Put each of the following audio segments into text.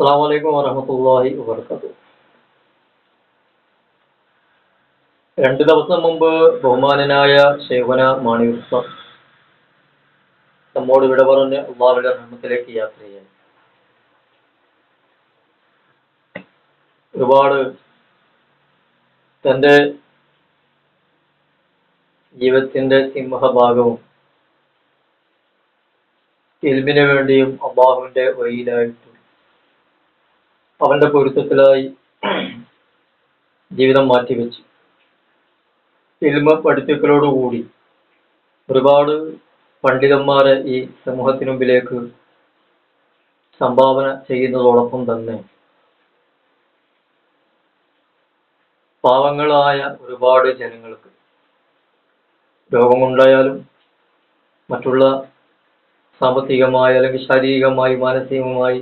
അസ്സാം വലൈക്കും വറഹമത്തല്ലാഹി വബർക്കാത്തു. രണ്ട് ദിവസം മുമ്പ് ബഹുമാനനായ ശേവന മാണിയുസ്ത നമ്മോട് ഇവിടെ പറഞ്ഞ് അള്ളാഹുവിന്റെ റഹ്മത്തിലേക്ക് യാത്ര ചെയ്യാൻ ഒരുപാട് തന്റെ ജീവിതത്തിന്റെ സിംഹഭാഗവും ഇൽമിന് വേണ്ടിയും അള്ളാഹുവിന്റെ വഴിയിലായിട്ടും അവന്റെ പൊരുത്തത്തിലായി ജീവിതം മാറ്റിവെച്ചു. ഇൽമ പഠിപ്പിക്കലോടുകൂടി ഒരുപാട് പണ്ഡിതന്മാരെ ഈ സമൂഹത്തിനു മുമ്പിലേക്ക് സംഭാവന ചെയ്യുന്നതോടൊപ്പം തന്നെ പാവങ്ങളായ ഒരുപാട് ജനങ്ങൾക്ക് രോഗമുണ്ടായാലും മറ്റുള്ള സാമ്പത്തികമായി അല്ലെങ്കിൽ ശാരീരികമായി മാനസികമായി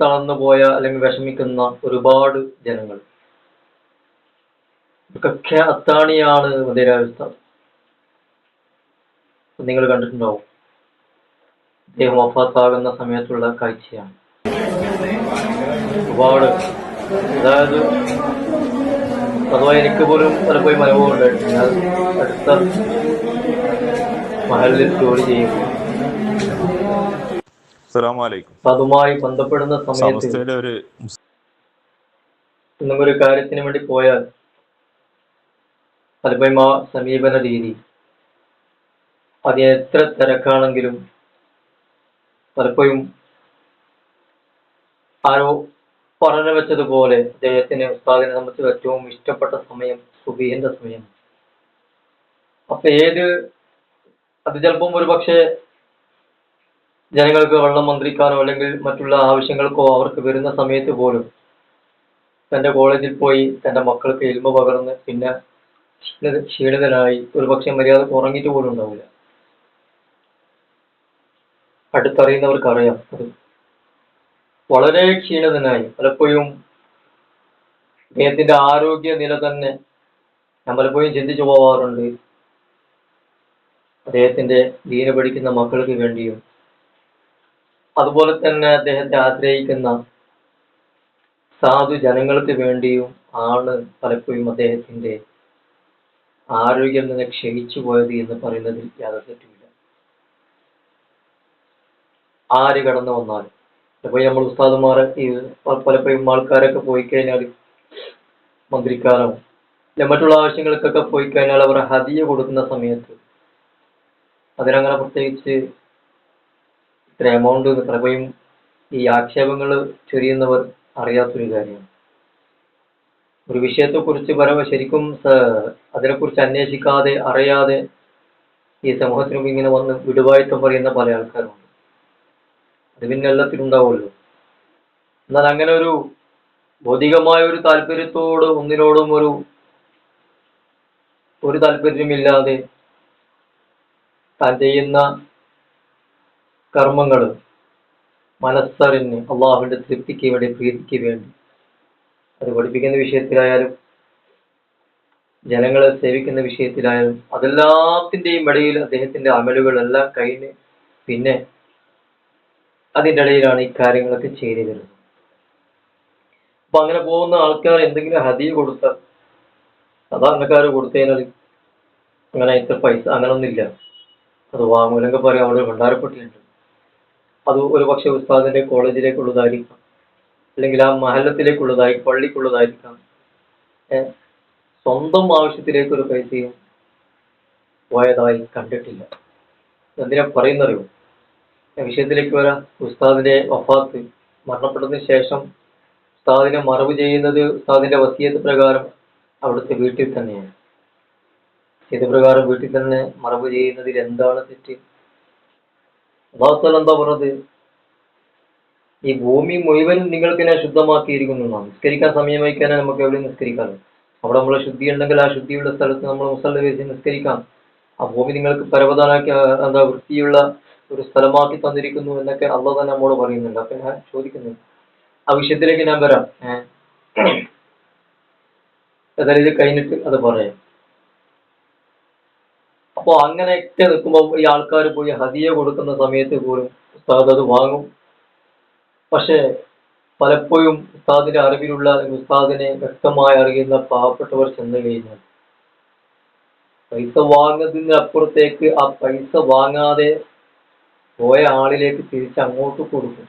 തളർന്നു പോയ അല്ലെങ്കിൽ വിഷമിക്കുന്ന ഒരുപാട് ജനങ്ങൾ. ഇതൊക്കെ അത്താണിയാണ് മന്ദിരാവസ്ഥ നിങ്ങൾ കണ്ടിട്ടുണ്ടാവും. അദ്ദേഹം ഒഫാത്താകുന്ന സമയത്തുള്ള കാഴ്ചയാണ്. ഒരുപാട്. അതായത് അഥവാ എനിക്ക് പോലും പലപ്പോഴും അനുഭവം ഉണ്ടായിട്ടുണ്ട് അടുത്ത മഹലിൽ ജോലി ചെയ്യുമ്പോൾ അതുമായി ബന്ധപ്പെടുന്ന സമയത്ത് ഒരു കാര്യത്തിന് വേണ്ടി പോയാൽ ആ സമീപന രീതി. അത് എത്ര തിരക്കാണെങ്കിലും പലപ്പോഴും ആരോ പറഞ്ഞു വെച്ചതുപോലെ അദ്ദേഹത്തിന് ഉസ്താദിനെ സംബന്ധിച്ച് ഏറ്റവും ഇഷ്ടപ്പെട്ട സമയം സുബീഹിന്റെ സമയം അപ്പൊ ഏത് അത് ചിലപ്പം ഒരു പക്ഷേ ജനങ്ങൾക്ക് വെള്ളം മന്ത്രിക്കാനോ അല്ലെങ്കിൽ മറ്റുള്ള ആവശ്യങ്ങൾക്കോ അവർക്ക് വരുന്ന സമയത്ത് പോലും തന്റെ കോളേജിൽ പോയി തന്റെ മക്കൾക്ക് എൽമ പകർന്ന് പിന്നെ ക്ഷീണിത- ക്ഷീണിതനായി ഒരു പക്ഷെ മര്യാദ ഉറങ്ങിയിട്ട് പോലും ഉണ്ടാവില്ല. അടുത്തറിയുന്നവർക്ക് അറിയാം അത്. വളരെ ക്ഷീണിതനായി. പലപ്പോഴും അദ്ദേഹത്തിന്റെ ആരോഗ്യ നില തന്നെ ഞാൻ പലപ്പോഴും ചിന്തിച്ചു പോവാറുണ്ട്. അദ്ദേഹത്തിന്റെ ദീന പഠിക്കുന്ന മക്കൾക്ക് വേണ്ടിയും അതുപോലെ തന്നെ അദ്ദേഹത്തെ ആശ്രയിക്കുന്ന സാധു ജനങ്ങൾക്ക് വേണ്ടിയും ആണ് പലപ്പോഴും അദ്ദേഹത്തിന്റെ ആരോഗ്യം തന്നെ ക്ഷയിച്ചു പോയത് എന്ന് പറയുന്നതിൽ യാതൊരു തെറ്റുമില്ല. ആര് കടന്നു വന്നാൽ ചിലപ്പോൾ നമ്മൾ ഉസ്താദുമാരെ പലപ്പോഴും ആൾക്കാരൊക്കെ പോയി കഴിഞ്ഞാൽ മന്ത്രിക്കാലം മറ്റുള്ള ആവശ്യങ്ങൾക്കൊക്കെ പോയി കഴിഞ്ഞാൽ അവർ ഹദിയ കൊടുക്കുന്ന സമയത്ത് അതിനങ്ങനെ പ്രത്യേകിച്ച് ഇത്ര എമൗണ്ട് പലപ്പോഴും ഈ ആക്ഷേപങ്ങൾ ചൊരിയുന്നവർ അറിയാത്തൊരു കാര്യമാണ്. ഒരു വിഷയത്തെക്കുറിച്ച് പരമ ശരിക്കും അതിനെക്കുറിച്ച് അന്വേഷിക്കാതെ അറിയാതെ ഈ സമൂഹത്തിന് ഇങ്ങനെ വന്ന് വിടുവായിത്തം പറയുന്ന പല ആൾക്കാരുണ്ട്. അത് പിന്നെ എല്ലാത്തിനും ഉണ്ടാവുമല്ലോ. എന്നാൽ അങ്ങനെ ഒരു ഭൗതികമായ ഒരു താല്പര്യത്തോട് ഒന്നിനോടും ഒരു ഒരു താല്പര്യമില്ലാതെ താൻ ചെയ്യുന്ന കർമ്മങ്ങൾ മനസ്സറിഞ്ഞ് അള്ളാഹുവിന്റെ തൃപ്തിക്ക് വേണ്ടി പ്രീതിക്ക് വേണ്ടി. അത് പഠിപ്പിക്കുന്ന വിഷയത്തിലായാലും ജനങ്ങളെ സേവിക്കുന്ന വിഷയത്തിലായാലും അതെല്ലാത്തിന്റെയും ഇടയിൽ അദ്ദേഹത്തിന്റെ അമലുകളെല്ലാം കഴിഞ്ഞ് പിന്നെ അതിന്റെ ഇടയിലാണ് ഈ കാര്യങ്ങളൊക്കെ ചെയ്തു വരുന്നത് അപ്പൊ അങ്ങനെ പോകുന്ന ആൾക്കാർ എന്തെങ്കിലും ഹതി കൊടുത്താൽ സാധാരണക്കാർ കൊടുത്തതിനാൽ അങ്ങനെ ഇത്ര പൈസ അങ്ങനൊന്നുമില്ല. അത് വാങ്ങൂലൊക്കെ പറയാം. അവിടെ ഭണ്ഡാരപ്പെട്ടിട്ടുണ്ട്. അത് ഒരു പക്ഷെ ഉസ്താദിന്റെ കോളേജിലേക്കുള്ളതായിരിക്കാം. അല്ലെങ്കിൽ ആ മഹലത്തിലേക്കുള്ളതായി പള്ളിക്കുള്ളതായിരിക്കാം. സ്വന്തം ആവശ്യത്തിലേക്ക് ഒരു പൈസയും പോയതായി കണ്ടിട്ടില്ല. എന്തിനാ പറയുന്നറിയോ? വിഷയത്തിലേക്ക് വരാം. ഉസ്താദിന്റെ വഫാത്ത് മരണപ്പെട്ടതിന് ശേഷം ഉസ്താദിനെ മറവ് ചെയ്യുന്നത് ഉസ്താദിന്റെ വസീയത്ത് പ്രകാരം അവിടുത്തെ വീട്ടിൽ തന്നെയാണ്. ഇത് പ്രകാരം വീട്ടിൽ തന്നെ മറവ് ചെയ്യുന്നതിൽ എന്താണ് തെറ്റ്? അള്ളാഹുത്താല എന്താ പറഞ്ഞത്? ഈ ഭൂമി മുഴുവൻ നിങ്ങൾക്ക് ഞാൻ ശുദ്ധമാക്കിയിരിക്കുന്നു എന്നാണ്. നിസ്കരിക്കാൻ സമയം വയ്ക്കാനേ നമുക്ക് എവിടെ നിസ്കരിക്കാറ്. അവിടെ നമ്മൾ ശുദ്ധി ഉണ്ടെങ്കിൽ ആ ശുദ്ധിയുള്ള സ്ഥലത്ത് നമ്മൾ മുസല്ല വെച്ച് നിസ്കരിക്കാം. ആ ഭൂമി നിങ്ങൾക്ക് പരവതാനാക്കി എന്താ വൃത്തിയുള്ള ഒരു സ്ഥലമാക്കി തന്നിരിക്കുന്നു എന്നൊക്കെ അള്ളാഹ് തന്നെ നമ്മോട് പറയുന്നുണ്ട്. അപ്പൊ ഞാൻ ചോദിക്കുന്നു. ആ വിഷയത്തിലേക്ക് ഞാൻ വരാം. ഏഹ്? ഏതായാലും ഇത് കഴിഞ്ഞിട്ട് അത് പറയാം. അപ്പൊ അങ്ങനെയൊക്കെ നിൽക്കുമ്പോൾ ഈ ആൾക്കാർ പോയി ഹതിയ കൊടുക്കുന്ന സമയത്ത് പോലും ഉസ്താദ് അത് വാങ്ങും. പക്ഷേ പലപ്പോഴും ഉസ്താദിന്റെ അറിവിലുള്ള ഉസ്താദിനെ വ്യക്തമായി അറിയുന്ന പാവപ്പെട്ടവർ ചെന്ന് കഴിഞ്ഞാൽ പൈസ വാങ്ങുന്നതിന് അപ്പുറത്തേക്ക് ആ പൈസ വാങ്ങാതെ പോയ ആളിലേക്ക് തിരിച്ച് അങ്ങോട്ട് കൊടുക്കും.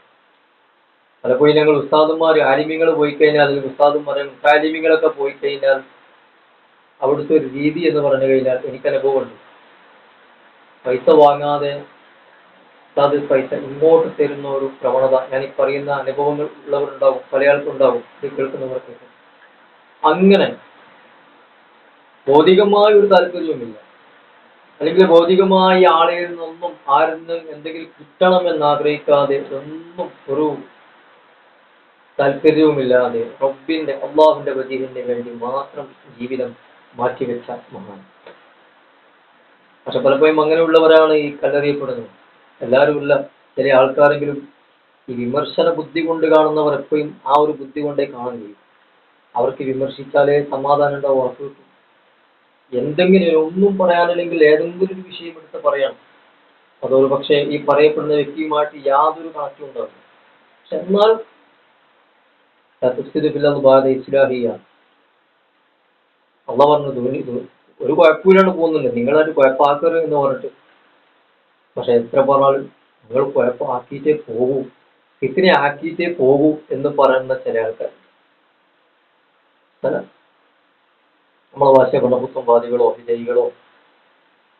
പലപ്പോഴും ഞങ്ങൾ ഉസ്താദന്മാർ ആലിമ്യങ്ങൾ പോയി കഴിഞ്ഞാൽ അല്ലെങ്കിൽ ഉസ്താദന്മാർ മുഖാലിമ്യങ്ങളൊക്കെ പോയി കഴിഞ്ഞാൽ അവിടുത്തെ ഒരു രീതി എന്ന് പറഞ്ഞു കഴിഞ്ഞാൽ എനിക്ക് അനുഭവമുണ്ട്. പൈസ വാങ്ങാതെ അത് പൈസ ഇങ്ങോട്ട് തരുന്ന ഒരു പ്രവണത ഞാൻ ഈ പറയുന്ന അനുഭവങ്ങൾ ഉള്ളവരുണ്ടാവും പല ഇത് കേൾക്കുന്നവർക്ക് അങ്ങനെ ഭൗതികമായ ഒരു താല്പര്യവുമില്ല. അല്ലെങ്കിൽ ഭൗതികമായി ആളിൽ നിന്നൊന്നും ആരിൽ നിന്നും എന്തെങ്കിലും കിട്ടണമെന്ന് ആഗ്രഹിക്കാതെ ഒന്നും ഒരു താല്പര്യവുമില്ലാതെ റബ്ബിന്റെ അള്ളാഹുവിന്റെ വജീഹിന് വേണ്ടി മാത്രം ജീവിതം മാറ്റിവെച്ച മഹാൻ പക്ഷെ പലപ്പോഴും അങ്ങനെയുള്ളവരാണ് ഈ കല്ലെറിയപ്പെടുന്നത്. എല്ലാവരും ഉള്ള ചില ആൾക്കാരെങ്കിലും ഈ വിമർശന ബുദ്ധി കൊണ്ട് കാണുന്നവർ എപ്പോഴും ആ ഒരു ബുദ്ധി കൊണ്ടേ കാണുകയും അവർക്ക് വിമർശിച്ചാലേ സമാധാനം ഉണ്ടാവും ഉറപ്പ് കിട്ടും. എന്തെങ്കിലും ഒന്നും പറയാനില്ലെങ്കിൽ ഏതെങ്കിലും ഒരു വിഷയം എടുത്ത് പറയണം അതൊരു പക്ഷേ ഈ പറയപ്പെടുന്ന വ്യക്തിയുമായിട്ട് യാതൊരു കണക്റ്റും ഉണ്ടാവില്ല. പക്ഷെ എന്നാൽ ബാധ ഇസ്ലാഹിയ. അള്ള പറഞ്ഞു "ദുനി- ദു- ഒരു കുഴപ്പമില്ലാണ്ട് പോകുന്നുണ്ട്. നിങ്ങളായിട്ട് കുഴപ്പമാക്കരുത് എന്ന് പറഞ്ഞിട്ട്. പക്ഷെ എത്ര പറഞ്ഞാലും നിങ്ങൾ കുഴപ്പമാക്കിയിട്ടേ പോകൂ. ഇത്തിരി ആക്കിയിട്ടേ പോകൂ എന്ന് പറയുന്ന ചില ആൾക്കാർ നമ്മൾ ഭാഷ ഗുണപുത്തംവാദികളോ വിജയികളോ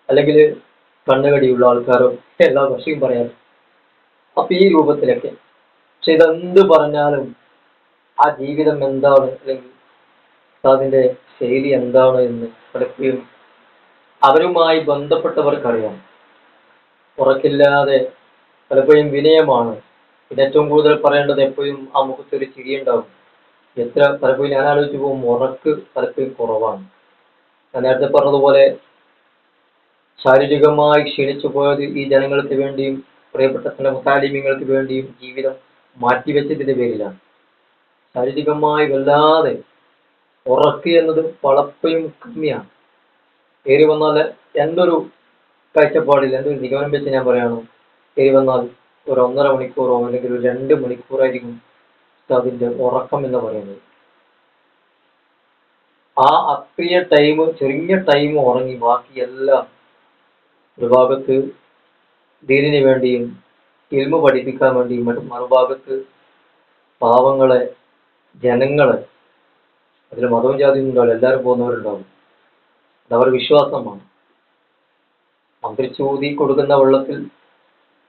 അല്ലെങ്കിൽ കണ്ണുകടിയുള്ള ആൾക്കാരോ എല്ലാ ഭാഷയും പറയാം അപ്പൊ ഈ രൂപത്തിലൊക്കെ. പക്ഷെ ഇതെന്ത് പറഞ്ഞാലും ആ ജീവിതം എന്താണ്? അല്ലെങ്കിൽ അതിന്റെ ശൈലി എന്താണ് എന്ന് പലപ്പോഴും അവരുമായി ബന്ധപ്പെട്ടവർക്കറിയാം. ഉറക്കില്ലാതെ പലപ്പോഴും വിനയമാണ്. പിന്നെ ഏറ്റവും കൂടുതൽ പറയേണ്ടത് എപ്പോഴും ആ മുഖത്തൊരു ചിരിയുണ്ടാവും എത്ര പലപ്പോഴും ഞാൻ ആലോചിച്ച് പോകും ഉറക്ക് പലപ്പോഴും കുറവാണ്. ഞാൻ നേരത്തെ പറഞ്ഞതുപോലെ ശാരീരികമായി ക്ഷീണിച്ചു പോയത് ഈ ജനങ്ങൾക്ക് വേണ്ടിയും പ്രിയപ്പെട്ട ചില മുത്താലിമ്യങ്ങൾക്ക് വേണ്ടിയും ജീവിതം മാറ്റിവെച്ചതിന്റെ പേരിലാണ്. ശാരീരികമായി വല്ലാതെ ഉറക്ക് എന്നത് വളപ്പയും കമ്മിയാണ്. ഏറി വന്നാൽ ഒരു കാഴ്ചപ്പാടിൽ എന്റെ ഒരു നിഗമനം വെച്ച് ഞാൻ പറയാണ് ഏറി വന്നാൽ ഒരു ഒന്നര മണിക്കൂറോ അല്ലെങ്കിൽ ഒരു രണ്ട് മണിക്കൂറായിരിക്കും അതിന്റെ ഉറക്കം എന്ന് പറയുന്നത്. ആ അത്രയ ടൈം ചെറിയ ടൈം ഉറങ്ങി ബാക്കി എല്ലാം ഒരു ഭാഗത്ത് ദീനിന് വേണ്ടിയും ഇൽമ പഠിപ്പിക്കാൻ വേണ്ടിയും മറുഭാഗത്ത് പാവങ്ങളെ ജനങ്ങളെ അതിൽ മതവും ജാതിയും ഉണ്ടാവില്ല. എല്ലാവരും പോകുന്നവരുണ്ടാവും. അവർ വിശ്വാസമാണ്. മന്ത്രിച്ചൂതി കൊടുക്കുന്ന വെള്ളത്തിൽ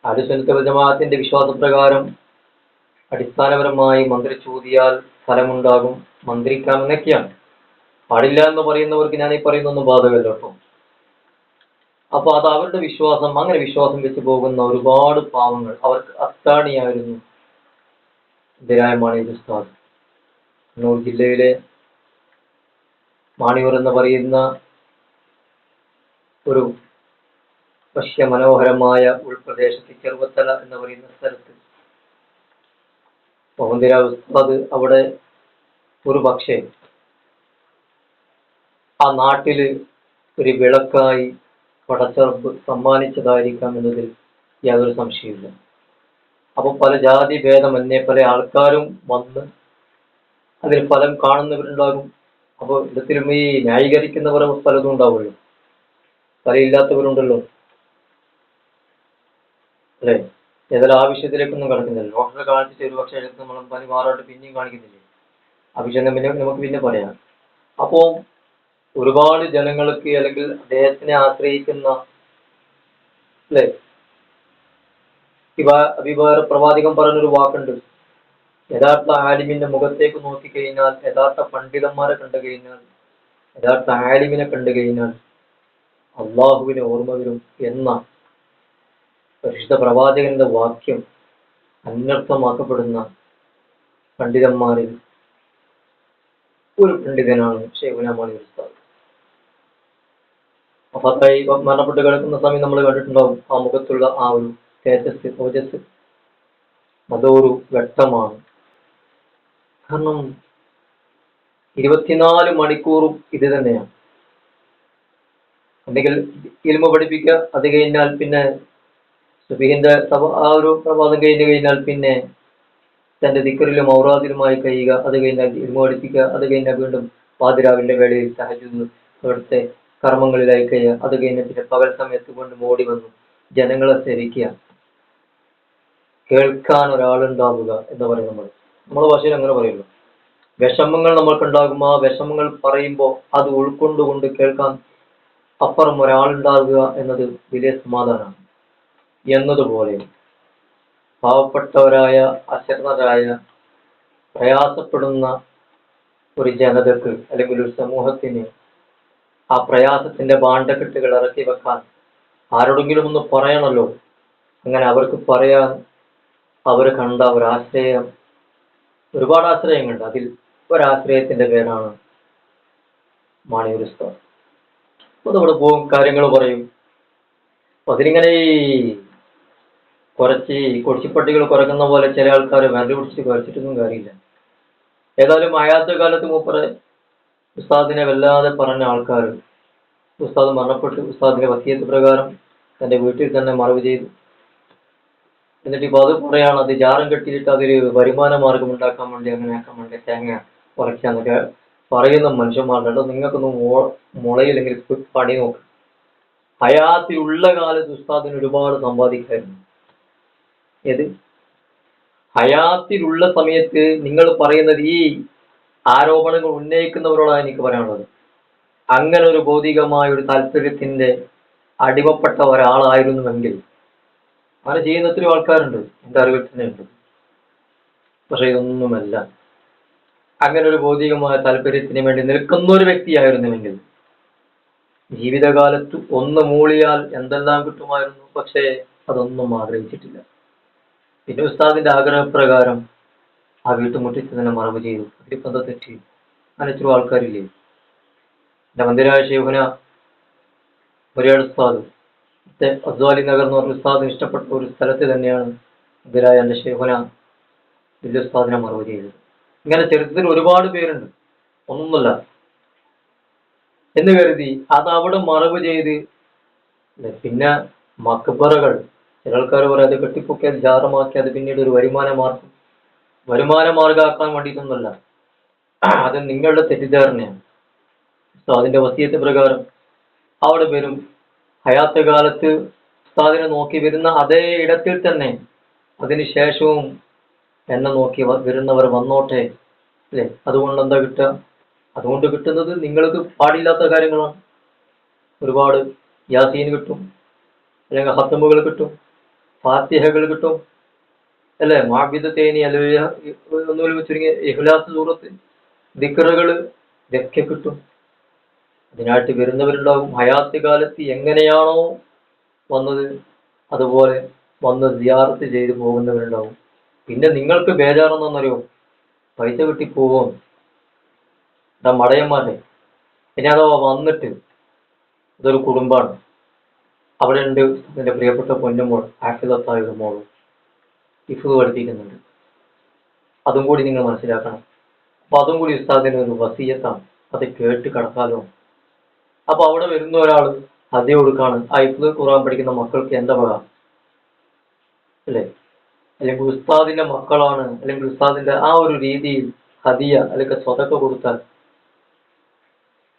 ആലുസനത്ത് ജമാഅത്തിന്റെ വിശ്വാസപ്രകാരം അടിസ്ഥാനപരമായി മന്ത്രി ചൂതിയാൽ ഫലമുണ്ടാകും മന്ത്രിക്കാമെന്നൊക്കെയാണ് പാടില്ല എന്ന് പറയുന്നവർക്ക് ഞാൻ ഈ പറയുന്നൊന്നും ബാധകമല്ല കേട്ടോ. അപ്പൊ അത് അവരുടെ വിശ്വാസം അങ്ങനെ വിശ്വാസം വെച്ച് പോകുന്ന ഒരുപാട് പാവങ്ങൾ. അവർക്ക് അത്താണിയായിരുന്നു. ഇന്ദിരായ മാണി ഉസ്താദ് കണ്ണൂർ ജില്ലയിലെ മാണിയൂർ എന്ന് പറയുന്ന ഒരു വശ്യ മനോഹരമായ ഉൾപ്രദേശത്ത് ചെറുവത്തല എന്ന് പറയുന്ന സ്ഥലത്ത്. മോഹൻദിര ഉസ്താദ് അവിടെ ഒരു പക്ഷേ ആ നാട്ടിൽ ഒരു വിളക്കായി പടച്ചറപ്പ് സമ്മാനിച്ചതായിരിക്കാം എന്നതിൽ യാതൊരു സംശയമില്ല അപ്പോൾ പല ജാതി ഭേദമന്യേ പല ആൾക്കാരും വന്ന് അതിൽ ഫലം കാണുന്നവരുണ്ടാകും അപ്പോൾ ഇടത്തിലും ഈ ന്യായീകരിക്കുന്നവർ പലതും ഉണ്ടാവുമല്ലോ? പല ഇല്ലാത്തവരുണ്ടല്ലോ അല്ലേ? ഏതായാലും ആവശ്യത്തിലേക്കൊന്നും കടക്കുന്നില്ല. ഡോക്ടറെ കാണിച്ചിട്ട് ഒരു പക്ഷേ നമ്മൾ പനി മാറായിട്ട് പിന്നെയും കാണിക്കുന്നില്ലേ? ആവശ്യം പിന്നെ നമുക്ക് പിന്നെ പറയാം. അപ്പോൾ ഒരുപാട് ജനങ്ങൾക്ക് അല്ലെങ്കിൽ അദ്ദേഹത്തിനെ ആശ്രയിക്കുന്ന അല്ലേ? അഭിഭാര പ്രവാചകം പറഞ്ഞൊരു വാക്കുണ്ട്. യഥാർത്ഥ ആലിമിന്റെ മുഖത്തേക്ക് നോക്കിക്കഴിഞ്ഞാൽ യഥാർത്ഥ പണ്ഡിതന്മാരെ കണ്ടു കഴിഞ്ഞാൽ യഥാർത്ഥ ആലിമിനെ കണ്ടു കഴിഞ്ഞാൽ അള്ളാഹുവിനെ ഓർമ്മ വരും എന്ന പരിശുദ്ധ പ്രവാചകന്റെ വാക്യം അന്വർത്ഥമാക്കപ്പെടുന്ന പണ്ഡിതന്മാരിൽ ഒരു പണ്ഡിതനാണ് ഷെയ്ഖുനാമണി ഉസ്താദ്. അഫത്തായി മരണപ്പെട്ട് കിടക്കുന്ന സമയം നമ്മൾ കണ്ടിട്ടുണ്ടാവും ആ മുഖത്തുള്ള ആ ഒരു തേജസ് ഓജസ് അതൊരു വ്യക്തമാണ് കാരണം ഇരുപത്തിനാല് മണിക്കൂറും ഇത് തന്നെയാണ്. അല്ലെങ്കിൽ ഇൽമ പഠിപ്പിക്കുക അത് കഴിഞ്ഞാൽ പിന്നെ സുബിഹിന്റെ ആ ഒരു പ്രഭാതം കഴിഞ്ഞ് കഴിഞ്ഞാൽ പിന്നെ തന്റെ ദിക്കറിലും ഔറാദിലുമായി കഴിയുക അത് കഴിഞ്ഞാൽ ഇരുമോടിപ്പിക്കുക അത് കഴിഞ്ഞാൽ വീണ്ടും പാതിരാവിന്റെ വേളയിൽ സഹജുന്ന് അവിടുത്തെ കർമ്മങ്ങളിലായി കഴിയുക അത് കഴിഞ്ഞാൽ പിന്നെ പകൽ സമയത്ത് കൊണ്ട് മോടി വന്നു ജനങ്ങളെ സേവിക്കുക. കേൾക്കാൻ ഒരാളുണ്ടാവുക എന്ന് പറയും നമ്മൾ. നമ്മുടെ ഭാഷയിൽ അങ്ങനെ പറയുള്ളൂ വിഷമങ്ങൾ നമ്മൾക്കുണ്ടാകുമ്പോൾ ആ വിഷമങ്ങൾ പറയുമ്പോൾ അത് ഉൾക്കൊണ്ടുകൊണ്ട് കേൾക്കാൻ അപ്പുറം ഒരാളുണ്ടാകുക എന്നത് വലിയ സമാധാനമാണ്. എന്നതുപോലെ പാവപ്പെട്ടവരായ അശരണരായ പ്രയാസപ്പെടുന്ന ഒരു ജനതക്ക് അല്ലെങ്കിൽ ഒരു സമൂഹത്തിന് ആ പ്രയാസത്തിന്റെ ഭാണ്ഡക്കെട്ടുകൾ ഇറക്കി വെക്കാൻ ആരോടെങ്കിലും ഒന്ന് പറയണല്ലോ. അങ്ങനെ അവർക്ക് പറയാൻ അവർ കണ്ട ഒരാശ്രയം ഒരുപാട് ആശ്രയങ്ങളുണ്ട്. അതിൽ ഒരാശ്രയത്തിന്റെ പേരാണ് മാണിയൂർ അപ്പൊ നമ്മുടെ പോകും കാര്യങ്ങൾ പറയും. അപ്പൊ അതിലിങ്ങനെ ഈ കുറച്ച് ഈ കുറക്കുന്ന പോലെ ചില ആൾക്കാർ വിരൽ പിടിച്ചിട്ട് കുറച്ചിട്ടൊന്നും കാര്യമില്ല. ഏതായാലും അയാത്ത കാലത്ത് മൂപ്പറെ ഉസ്താദിനെ വല്ലാതെ പറഞ്ഞ ആൾക്കാർ ഉസ്താദ് മരണപ്പെട്ടു ഉസ്താദിന്റെ വസീയത്ത് പ്രകാരം തന്റെ വീട്ടിൽ തന്നെ മറവ് ചെയ്തു. എന്നിട്ട് ഇപ്പൊ അത് പറയാണ് അത് ജാറും കെട്ടിയിട്ട് അതൊരു വരുമാന മാർഗം ഉണ്ടാക്കാൻ വേണ്ടി അങ്ങനെ ആക്കാൻ വേണ്ടി തേങ്ങ കുറയ്ക്കാന്നൊക്കെ പറയുന്ന മനുഷ്യന്മാരുണ്ടോ. നിങ്ങൾക്കൊന്ന് മുളയില്ലെങ്കിൽ പണി നോക്ക്. ഹയാത്തിലുള്ള കാലത്ത് ഉസ്താദിന് ഒരുപാട് സമ്പാദിക്കായിരുന്നു. ഏത്? ഹയാത്തിലുള്ള സമയത്ത് നിങ്ങൾ പറയുന്നത് ഈ ആരോപണങ്ങൾ ഉന്നയിക്കുന്നവരോടാണ് എനിക്ക് പറയാനുള്ളത്. അങ്ങനെ ഒരു ഭൗതികമായ ഒരു താല്പര്യത്തിന്റെ അടിമപ്പെട്ട ഒരാളായിരുന്നുവെങ്കിൽ അങ്ങനെ ചെയ്യുന്ന ഒത്തിരി ആൾക്കാരുണ്ട്. എന്റെ അറിവിൽ തന്നെ ഉണ്ട് പക്ഷെ ഇതൊന്നുമല്ല. അങ്ങനെ ഒരു ഭൗതികമായ താല്പര്യത്തിന് വേണ്ടി നിൽക്കുന്ന ഒരു വ്യക്തിയായിരുന്നുവെങ്കിൽ ജീവിതകാലത്ത് ഒന്ന് മൂളിയാൽ എന്തെല്ലാം കിട്ടുമായിരുന്നു? പക്ഷേ അതൊന്നും ആഗ്രഹിച്ചിട്ടില്ല. പിന്നെ ഉസ്താദിന്റെ ആഗ്രഹപ്രകാരം ആ വീട്ടുമുട്ടിച്ച് തന്നെ മറവ് ചെയ്തു. അതിലിപ്പോ എന്താ തെറ്റി? അങ്ങനെ ഇച്ചിരി ആൾക്കാരില്ലേ? എന്റെ മന്ദിരായ ശേഖന ഒരേ ഉസ്താദ് ഇത്തെ അദ്വാലി നഗർ എന്ന് പറഞ്ഞ ഉസ്താദിന് ഇഷ്ടപ്പെട്ട ഒരു സ്ഥലത്ത് തന്നെയാണ് ഇതിലായ എന്റെ ശേഖന വലിയ ഉസ്താദിനെ മറവ് ചെയ്തത്. ഇങ്ങനെ ചരിത്രത്തിൽ ഒരുപാട് പേരുണ്ട്. ഒന്നൊന്നുമല്ല. എന്ന് കരുതി അത് അവിടെ മറവ് ചെയ്ത് പിന്നെ മക്ബറകൾ. ചില ആൾക്കാർ പറയും അത് കെട്ടിപ്പൊക്കി അത് ജാറമാക്കി അത് പിന്നീട് ഒരു വരുമാന മാർഗം. വരുമാന മാർഗമാക്കാൻ വേണ്ടിയിട്ടൊന്നുമല്ല. അത് നിങ്ങളുടെ തെറ്റിദ്ധാരണയാണ്. സോ അതിന്റെ വസീയത്തെ പ്രകാരം അവിടെ വരും. ഹയാത്ത കാലത്ത് ഉസ്താദിനെ നോക്കി വരുന്ന അതേ ഇടത്തിൽ തന്നെ അതിനുശേഷവും എന്നെ നോക്കി വരുന്നവർ വന്നോട്ടെ അല്ലേ? അതുകൊണ്ട് എന്താ കിട്ടുക? അതുകൊണ്ട് കിട്ടുന്നത് നിങ്ങൾക്ക് പാടില്ലാത്ത കാര്യങ്ങളാണ്. ഒരുപാട് യാസീൻ കിട്ടും അല്ലെങ്കിൽ ഹത്തമുകൾ കിട്ടും ഫാത്തിഹകൾ കിട്ടും അല്ലേ? മാബിദ തേനി അല്ലെങ്കിൽ ഒന്നുമില്ല ചുരുങ്ങിയ ഇഹ്ലാസ് സൂറത്ത് ദിക്കറുകൾ ഇതൊക്കെ കിട്ടും. അതിനായിട്ട് വരുന്നവരുണ്ടാകും ഹയാത്ത് കാലത്ത് എങ്ങനെയാണോ വന്നത് അതുപോലെ വന്ന് സിയാറത്ത് ചെയ്ത് പോകുന്നവരുണ്ടാവും. പിന്നെ നിങ്ങൾക്ക് ബേജാറെന്നറിയോ പൈസ കിട്ടിപ്പോവും ഇതാ മടയന്മാരെ ഇനി അഥവാ വന്നിട്ട് ഇതൊരു കുടുംബമാണ് അവിടെ ഉണ്ട് എന്റെ പ്രിയപ്പെട്ട പൊന്നുമോൾ ആഫിദത്തായ മോൾ. ഇഫ് പഠിപ്പിക്കുന്നുണ്ട്. അതും കൂടി നിങ്ങൾ മനസ്സിലാക്കണം. അപ്പം അതും കൂടി ഉസ്താദിന് ഒരു വസീയത്താണ്. അത് കേട്ട് കിടക്കാലോ. അപ്പൊ അവിടെ വരുന്ന ഒരാൾ അതേ കൊടുക്കാണ്. ഇഫ് ഖുറാൻ പഠിക്കുന്ന മക്കൾക്ക് എന്താ വക അല്ലേ? അല്ലെങ്കിൽ ഉസ്താദിന്റെ മക്കളാണ് അല്ലെങ്കിൽ ഉസ്താദിന്റെ ആ ഒരു രീതിയിൽ ഹദിയ അല്ലെങ്കിൽ സ്വതൊക്കെ കൊടുത്താൽ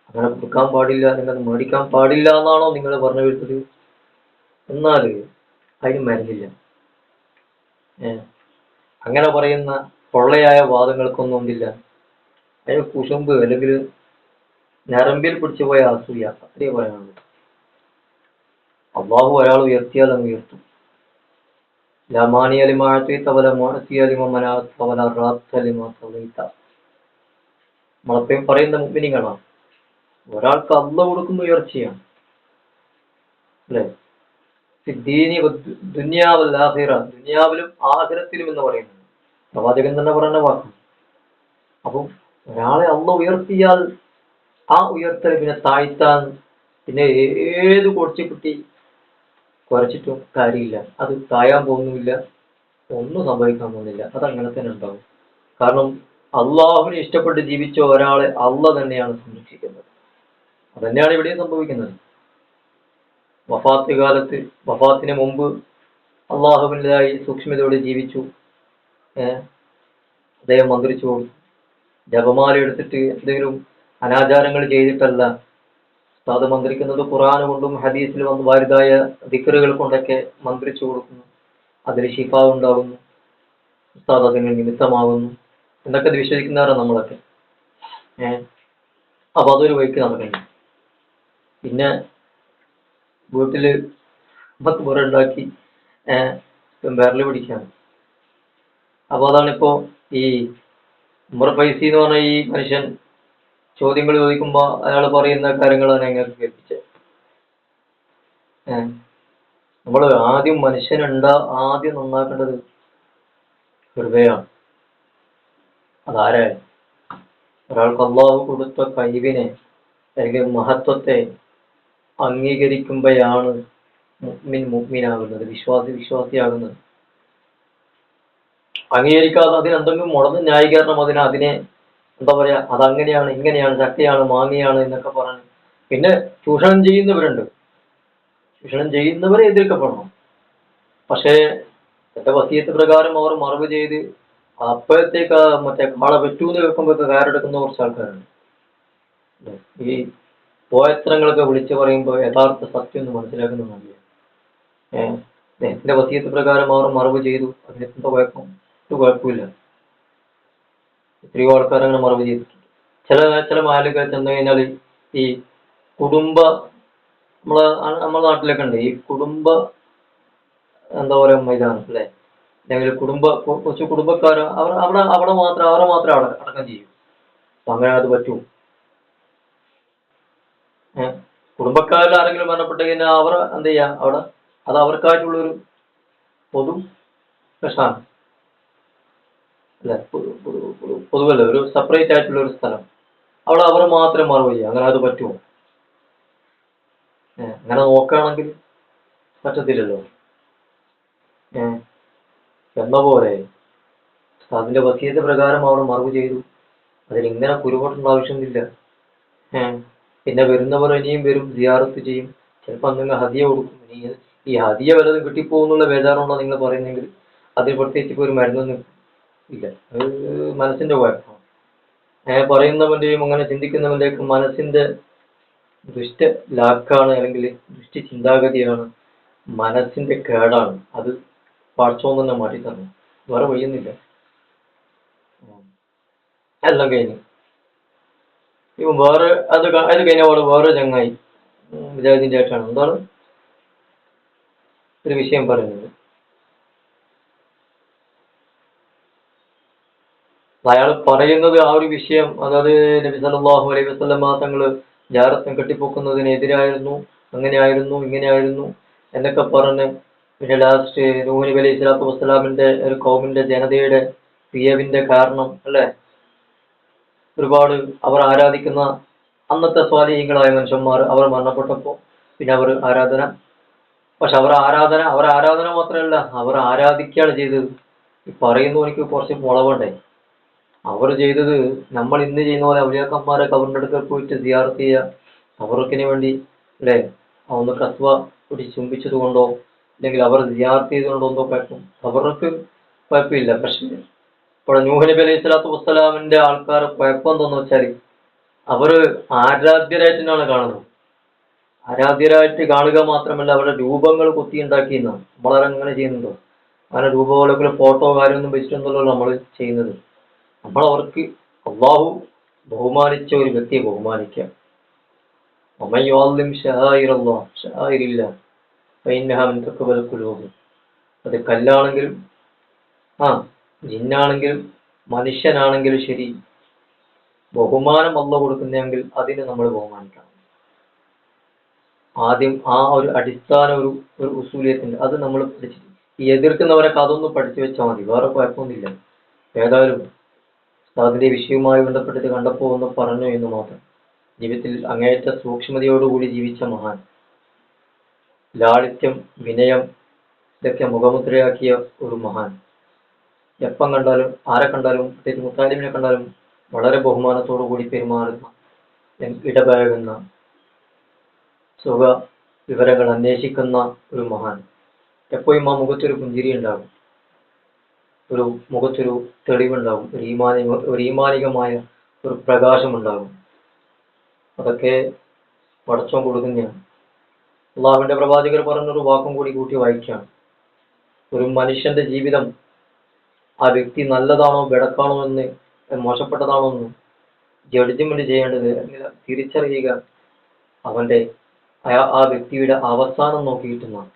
അങ്ങനെ കൊടുക്കാൻ പാടില്ല നിങ്ങൾ മേടിക്കാൻ പാടില്ല എന്നാണോ നിങ്ങൾ പറഞ്ഞു വരുന്നത് എന്നാൽ അതിന് മരുന്നില്ല. അങ്ങനെ പറയുന്ന പൊള്ളയായ വാദങ്ങൾക്കൊന്നും ഒന്നില്ല അതിന് കുശുമ്പ് അല്ലെങ്കിൽ ഞരമ്പിൽ പിടിച്ചു പോയ അസൂയ. അത്രയേ പറയാനുള്ളൂ. അള്ളാഹു ഒരാൾ ഉയർത്തിയാൽ അങ്ങ് ഉയർത്തും. നമ്മളെപ്പോഴും പറയുന്ന മുമ്പിനികളാണ് ഒരാൾക്ക് അല്ല കൊടുക്കുന്ന ഉയർച്ചയാണ്. അല്ലേ? സിദ്ധീനി ദുനിയാവൽ ദുനിയാവിലും ആഖിറത്തിലും എന്ന് പറയുന്നത്. പ്രവാചകൻ തന്നെ പറഞ്ഞ വാക്ക്. അപ്പം ഒരാളെ അല്ല ഉയർത്തിയാൽ ആ ഉയർത്തൽ പിന്നെ താഴ്ത്താൻ പിന്നെ ഏത് കുട്ടി കുറച്ചിട്ടും കാര്യമില്ല. അത് താഴാൻ പോകുന്നില്ല ഒന്നും സംഭവിക്കാൻ പോകുന്നില്ല. അത് അങ്ങനെ തന്നെ ഉണ്ടാവും. കാരണം അള്ളാഹുവിനെ ഇഷ്ടപ്പെട്ട് ജീവിച്ച ഒരാളെ അള്ള തന്നെയാണ് സംരക്ഷിക്കുന്നത്. അതന്നെയാണ് ഇവിടെയും സംഭവിക്കുന്നത്. വഫാത്ത് കാലത്ത് വഫാത്തിന് മുമ്പ് അള്ളാഹുവിന്റെതായി സൂക്ഷ്മതയോടെ ജീവിച്ചു. അദ്ദേഹം മന്ത്രിച്ചു. ജപമാല എടുത്തിട്ട് എന്തെങ്കിലും അനാചാരങ്ങൾ ചെയ്തിട്ടല്ല. ഉസ്താദ് മന്ത്രിക്കുന്നത് ഖുറാൻ കൊണ്ടും ഹദീസിൽ വന്ന് വാരിതായ ദിക്കറുകൾ കൊണ്ടൊക്കെ മന്ത്രിച്ചു കൊടുക്കുന്നു. അതിൽ ഷിഫ ഉണ്ടാകുന്നു. ഉസ്താദ് അതിന് നിമിത്തമാകുന്നു. എന്നൊക്കെ അത് വിശ്വസിക്കുന്നവരാണ് നമ്മളൊക്കെ. ഏഹ് അപ്പൊ അതൊരു വഴിക്ക് നടക്കുന്നു പിന്നെ വീട്ടിൽ മക്ബറ ഉണ്ടാക്കി വിരൽ പിടിക്കാണ്. അപ്പൊ അതാണിപ്പോ ഈ മുറ ഫൈസി എന്ന് പറഞ്ഞ ഈ മനുഷ്യൻ ചോദ്യങ്ങൾ ചോദിക്കുമ്പോൾ അയാൾ പറയുന്ന കാര്യങ്ങളാണ് ഞങ്ങൾക്ക് കേൾപ്പിച്ചത് നമ്മൾ ആദ്യം മനുഷ്യനുണ്ടാ ആദ്യം നന്നാക്കേണ്ടത് ഹൃദയമാണ് അതാരായാലും. ഒരാൾക്ക് അള്ളാഹു കൊടുത്ത കഴിവിനെ അല്ലെങ്കിൽ മഹത്വത്തെ അംഗീകരിക്കുമ്പോഴാണ് മുഗ്മിൻ മുഗ്മിനാകുന്നത് വിശ്വാസി വിശ്വാസിയാകുന്നത്. അംഗീകരിക്കാതെ അതിനെന്തെങ്കിലും മുടന്ന് ന്യായീകരണം അതിനെ എന്താ പറയാ അതങ്ങനെയാണ് ഇങ്ങനെയാണ് ചക്കയാണ് മാങ്ങയാണ് എന്നൊക്കെ പറഞ്ഞ്. പിന്നെ ചൂഷണം ചെയ്യുന്നവരുണ്ട്. ചൂഷണം ചെയ്യുന്നവരെ എതിർക്കപ്പെടണം പക്ഷേ എന്റെ വസീയത്ത് പ്രകാരം അവർ മറവ് ചെയ്ത് അപ്പോഴത്തേക്ക് മറ്റേ കാള പറ്റൂന്ന് കേൾക്കുമ്പോഴൊക്കെ കയറെടുക്കുന്ന കുറച്ച് ആൾക്കാരുണ്ട്. ഈ പോയത്രങ്ങളൊക്കെ വിളിച്ചു പറയുമ്പോൾ യഥാർത്ഥ സത്യം ഒന്ന് മനസ്സിലാക്കുന്നുണ്ടല്ലേ ഏഹ് എന്റെ വസീയത്ത് പ്രകാരം അവർ മറവ് ചെയ്തു. അതിനെന്താ കുഴപ്പം? ഒരു കുഴപ്പമില്ല എത്രയോ ആൾക്കാർ അങ്ങനെ മറവ് ചെയ്തിട്ടുണ്ട്. ചില ചില മാലൊക്കെ ചെന്ന് കഴിഞ്ഞാൽ ഈ കുടുംബ നമ്മളെ നമ്മുടെ നാട്ടിലൊക്കെ ഉണ്ട്. ഈ കുടുംബ എന്താ പറയാ മൈതാനം അല്ലേ? അല്ലെങ്കിൽ കുടുംബ കൊച്ചു കുടുംബക്കാർ അവർ അവിടെ അവിടെ മാത്രം അവരെ മാത്രം അവിടെ അടക്കം ചെയ്യും. അങ്ങനെ അത് പറ്റൂ. കുടുംബക്കാരിൽ ആരെങ്കിലും മരണപ്പെട്ട് കഴിഞ്ഞാൽ അവർ എന്ത് ചെയ്യാ? അവിടെ അത് അവർക്കായിട്ടുള്ളൊരു പൊതു പ്രശ്നമാണ് അല്ലെ പൊതു- പൊതു- പൊതു- പൊതുവല്ല ഒരു സെപ്പറേറ്റ് ആയിട്ടുള്ള ഒരു സ്ഥലം. അവിടെ അവർ മാത്രം മറവ് ചെയ്യുക. അങ്ങനെ അത് പറ്റുമോ? അങ്ങനെ നോക്കുകയാണെങ്കിൽ പറ്റത്തില്ലല്ലോ. എന്ന പോലെ അതിന്റെ വസീയത പ്രകാരം അവർ മറവ് ചെയ്തു. അതിന് ഇങ്ങനെ കുരുപൊട്ടേണ്ട ആവശ്യമൊന്നുമില്ല പിന്നെ വരുന്നവർ ഇനിയും വരും സിയാറത്ത് ചെയ്യും. ചിലപ്പോൾ അങ്ങനെ ഹതിയ കൊടുക്കും. ഇനി ഈ ഹതിയ വല്ലതും കിട്ടിപ്പോകുന്നുള്ള ബേജാറുണ്ടോ നിങ്ങൾ പറയുന്നെങ്കിൽ അതിൽ പ്രത്യേകിച്ച് ഒരു മരുന്നൊന്നും ഇല്ല. അത് മനസ്സിന്റെ കുഴപ്പം. ഏഹ് പറയുന്നവന്റെയും അങ്ങനെ ചിന്തിക്കുന്നവന്റെയൊക്കെ മനസ്സിന്റെ ദുഷ്ട ലാക്കാണ് അല്ലെങ്കിൽ ദുഷ്ട ചിന്താഗതിയാണ് മനസ്സിന്റെ കേടാണ്. അത് പഠിച്ചോന്ന് തന്നെ മാറ്റി തന്നു. വേറെ വയ്യുന്നില്ല. എല്ലാം കഴിഞ്ഞു. ഇപ്പം വേറെ അത് അത് കഴിഞ്ഞ പോലെ വേറെ ചങ്ങായി. ആയിട്ടാണ് എന്താണ്? ഒരു വിഷയം പറയുന്നത്. അയാൾ പറയുന്നത് ആ ഒരു വിഷയം അതായത് നബി സല്ലല്ലാഹു അലൈഹി വസല്ലമ തങ്ങൾ ജാരത്വം കെട്ടിപ്പൊക്കുന്നതിനെതിരായിരുന്നു അങ്ങനെയായിരുന്നു ഇങ്ങനെയായിരുന്നു എന്നൊക്കെ പറഞ്ഞ് പിന്നെ ലാസ്റ്റ് നൂഹ് നബി അലൈഹി സ്വലാത്തു വസ്സലാമിന്റെ ഒരു കൗമിന്റെ ജനതയുടെ പിയവിന്റെ കാരണം അല്ലെ? ഒരുപാട് അവർ ആരാധിക്കുന്ന അന്നത്തെ സ്വാധീനങ്ങളായ മനുഷ്യന്മാർ അവർ മരണപ്പെട്ടപ്പോൾ പിന്നെ അവർ ആരാധന പക്ഷെ അവർ ആരാധന അവർ ആരാധന മാത്രമല്ല അവർ ആരാധിക്കുകയാണ് ചെയ്തത്. പറയുന്നു എനിക്ക് കുറച്ച് മുളവുണ്ടേ. അവർ ചെയ്തത് നമ്മൾ ഇന്ന് ചെയ്യുന്ന പോലെ ഔലിയാക്കന്മാരെ കബറിന്റെ അടുക്കൽ പോയിട്ട് സിയാർത്ത് ചെയ്യുക. അവർക്ക് വേണ്ടി അല്ലേ? ഒന്ന് കസ്വ കൂടി ചുംബിച്ചത് കൊണ്ടോ അല്ലെങ്കിൽ അവർ സിയാർത്ത് ചെയ്തുകൊണ്ടോ എന്തോ കുഴപ്പം. അവർക്ക് കുഴപ്പമില്ല. പക്ഷേ ഇപ്പോൾ നൂഹ് നബി അലൈഹി സ്വലാത്തു വസ്സലാമിന്റെ ആൾക്കാർ കുഴപ്പം എന്തെന്ന് വെച്ചാൽ അവർ ആരാധ്യരായിട്ടാണ് കാണുന്നത്. ആരാധ്യരായിട്ട് കാണുക മാത്രമല്ല അവരുടെ രൂപങ്ങൾ കുത്തിയുണ്ടാക്കിയെന്നാണ് നമ്മളങ്ങനെ ചെയ്യുന്നുണ്ടോ? അങ്ങനെ രൂപങ്ങളൊക്കെ ഫോട്ടോ കാര്യമൊന്നും വെച്ചിട്ടൊന്നുമല്ലോ നമ്മൾ ചെയ്യുന്നത്. നമ്മൾ അവർക്ക് അള്ളാഹു ബഹുമാനിച്ച ഒരു വ്യക്തിയെ കുലൂബ് അത് കല്ലാണെങ്കിലും ആ ജിന്നാണെങ്കിലും മനുഷ്യനാണെങ്കിലും ശരി ബഹുമാനം അല്ല കൊടുക്കുന്നെങ്കിൽ അതിനെ നമ്മൾ ബഹുമാനിക്കണം. ആദ്യം ആ ഒരു അടിസ്ഥാന ഒരു ഒരു ഉസൂലിയത്തിന്റെ അത് നമ്മൾ പഠിച്ചിട്ട് എതിർക്കുന്നവരൊക്കെ അതൊന്ന് പഠിച്ചു വെച്ചാൽ മതി വേറെ കുഴപ്പമൊന്നുമില്ല. ഏതായാലും അതിന്റെ വിഷയവുമായി ബന്ധപ്പെട്ടിട്ട് കണ്ടപ്പോൾ ഒന്ന് പറഞ്ഞു എന്ന് മാത്രം. ജീവിതത്തിൽ അങ്ങേയറ്റ സൂക്ഷ്മതയോടുകൂടി ജീവിച്ച മഹാൻ. ലാളിത്യം വിനയം ഇതൊക്കെ മുഖമുദ്രയാക്കിയ ഒരു മഹാൻ. എപ്പം കണ്ടാലും ആരെ കണ്ടാലും പ്രത്യേകിച്ച് മുത്താലിമിനെ കണ്ടാലും വളരെ ബഹുമാനത്തോടു കൂടി പെരുമാറുന്ന ഇടപഴകുന്ന സുഖ വിവരങ്ങൾ അന്വേഷിക്കുന്ന ഒരു മഹാൻ. എപ്പോഴും ആ മുഖത്തൊരു പുഞ്ചിരി ഉണ്ടാകും. ഒരു മുഖത്തൊരു തെളിവുണ്ടാകും. ഒരു ഈമാനിക ഒരു ഈമാനികമായ ഒരു പ്രകാശമുണ്ടാകും. അതൊക്കെ പടച്ചോൻ കൊടുക്കുന്നതാണ്. അള്ളാഹുവിന്റെ പ്രവാചകർ പറഞ്ഞൊരു വാക്കും കൂടി കൂട്ടി വായിക്കുകയാണ്. ഒരു മനുഷ്യന്റെ ജീവിതം ആ വ്യക്തി നല്ലതാണോ വിടക്കാണോ എന്ന് മോശപ്പെട്ടതാണോ എന്ന് ജഡ്ജ്മെന്റ് ചെയ്യേണ്ടത് അല്ലെങ്കിൽ തിരിച്ചറിയുക അവന്റെ ആ- വ്യക്തിയുടെ അവസാനം നോക്കിയിട്ടുമാണ്.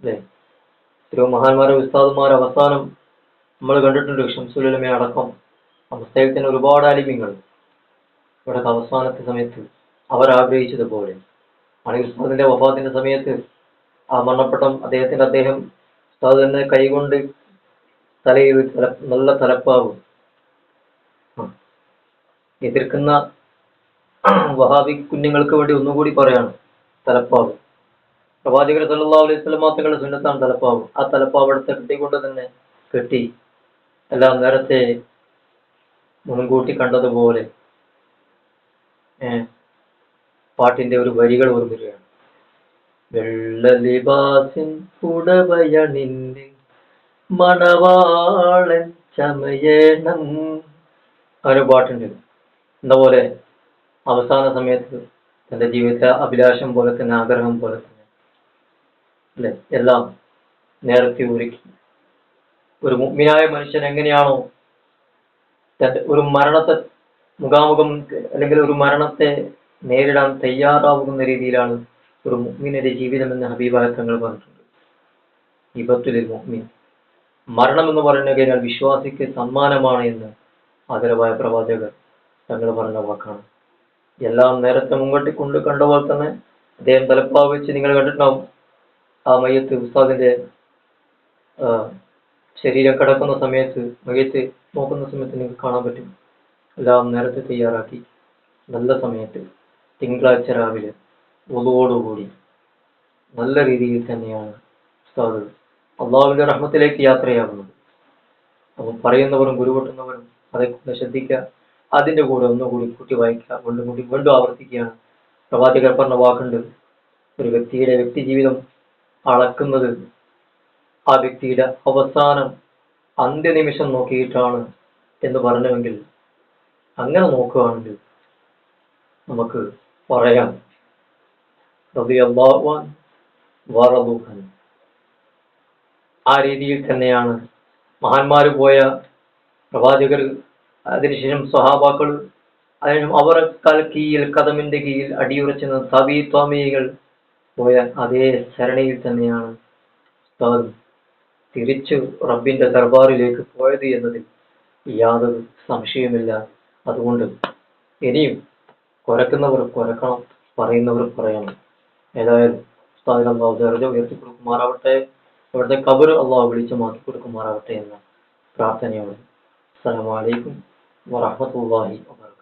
അല്ലേ? എത്രയോ മഹാന്മാരെ ഉസ്താദുമാർ അവസാനം നമ്മൾ കണ്ടിട്ടുണ്ട് ഷംസുലമെ അടക്കം അവസ്ഥയിൽ ഒരുപാട് ആലിമ്യങ്ങൾ ഇവിടെ അവസാനത്തെ സമയത്ത് അവർ ആഗ്രഹിച്ചതുപോലെ മണി ഉസ്താദിന്റെ വഫാത്തിന്റെ സമയത്ത് ആ മരണപ്പെട്ട അദ്ദേഹത്തിന്റെ അദ്ദേഹം ഉസ്താദ് തന്നെ കൈകൊണ്ട് തലയിൽ തല നല്ല തലപ്പാവ്. എതിർക്കുന്ന വഹാബി കുഞ്ഞുങ്ങൾക്ക് വേണ്ടി ഒന്നുകൂടി പറയാണ് തലപ്പാവ് പ്രവാചകർ സല്ലല്ലാഹു അലൈഹി വസല്ലം തങ്ങളുടെ സുന്നത്താണ് തലപ്പാവ് ആ തലപ്പാവ് എടുത്ത് കെട്ടിക്കൊണ്ട് തന്നെ കെട്ടി എല്ലാം നേരത്തെ മുൻകൂട്ടി കണ്ടതുപോലെ പാട്ടിന്റെ ഒരു വരികൾ ഓർമ്മിക്കുകയാണ്. വെള്ള ലിബാസിൻ പുടവയണിന്റെ മണവാളൻ ചമയണം. അങ്ങനെ പാട്ടുണ്ട്. എന്ന പോലെ? അവസാന സമയത്ത് തന്റെ ജീവിതത്തെ അഭിലാഷം പോലെ തന്നെ ആഗ്രഹം പോലെ തന്നെ അല്ലെ? എല്ലാം നേരത്തെ ഒരുക്കി. ഒരു മുഗ്മിനായ മനുഷ്യൻ എങ്ങനെയാണോ ഒരു മരണത്തെ മുഖാമുഖം അല്ലെങ്കിൽ ഒരു മരണത്തെ നേരിടാൻ തയ്യാറാവുന്ന രീതിയിലാണ് ഒരു മുഗ്മിന്റെ ജീവിതം എന്ന് ഹബീബായ തങ്ങൾ പറഞ്ഞിട്ടുണ്ട്. ഇബത്തുലിൽ മുഗ്മിൻ. മരണം എന്ന് പറഞ്ഞു കഴിഞ്ഞാൽ വിശ്വാസിക്ക് സമ്മാനമാണ് എന്ന് ആദരവായ പ്രവാചകർ തങ്ങൾ പറഞ്ഞ വാക്കാണ്. എല്ലാം നേരത്തെ മുൻകൂട്ടി കൊണ്ട് കണ്ട പോലെ തന്നെ അദ്ദേഹം തലപ്പാവ് വെച്ച് നിങ്ങൾ കണ്ടിട്ടുണ്ടാവും. ആ മയ്യത്ത് ഉസ്താദിന്റെ ശരീരം കിടക്കുന്ന സമയത്ത് മുഖത്ത് നോക്കുന്ന സമയത്ത് നിങ്ങൾക്ക് കാണാൻ പറ്റും. എല്ലാം നേരത്തെ തയ്യാറാക്കി. നല്ല സമയത്ത് തിങ്കളാഴ്ച രാവിലെ ഒതുവോടുകൂടി നല്ല രീതിയിൽ തന്നെയാണ് ഉസ്താദ് അള്ളാഹുവിന്റെ റഹ്മത്തിലേക്ക് യാത്രയാകുന്നത്. അപ്പം പറയുന്നവരും ഗുരുവെട്ടുന്നവരും അതേക്കുറിച്ച് ശ്രദ്ധിക്കുക. അതിന്റെ കൂടെ ഒന്നുകൂടി കുട്ടി വായിക്കുക വീണ്ടും കൂടി വീണ്ടും ആവർത്തിക്കുകയാണ്. പ്രവാചകർ പറഞ്ഞ വാക്കുണ്ട് ഒരു വ്യക്തിയുടെ വ്യക്തി ജീവിതം അളക്കുന്നത് ആ വ്യക്തിയുടെ അവസാനം അന്ത്യനിമിഷം നോക്കിയിട്ടാണ് എന്ന് പറഞ്ഞുവെങ്കിൽ അങ്ങനെ നോക്കുകയാണെങ്കിൽ നമുക്ക് പറയാം അൻഹു. ആ രീതിയിൽ തന്നെയാണ് മഹാന്മാർ പോയ പ്രവാചകർ അതിനുശേഷം സ്വഹാബാക്കൾ അതിനും അവരെക്കാൾ കീഴിൽ കഥമിന്റെ കീഴിൽ അടിയുറച്ചു നിന്ന പോയ അതേ സരണിയിൽ തന്നെയാണ് ഉസ്താദ് തിരിച്ചു റബ്ബിന്റെ ദർബാറിലേക്ക് പോയത് എന്നതിൽ യാതൊരു സംശയമില്ല അതുകൊണ്ട് ഇനിയും കുരക്കുന്നവർ കുരക്കണം പറയുന്നവർ പറയണം. ഏതായാലും അള്ളാഹു ദർജ ഉയർത്തി കൊടുക്കുമാറാവട്ടെ. അവിടുത്തെ കബർ അള്ളാഹു വെളിച്ചമാക്കി കൊടുക്കുമാറാവട്ടെ എന്ന പ്രാർത്ഥനയോടെ. അസ്സലാമലൈക്കും വറഹ്മത്തുള്ളാഹി വബറകാതുഹു.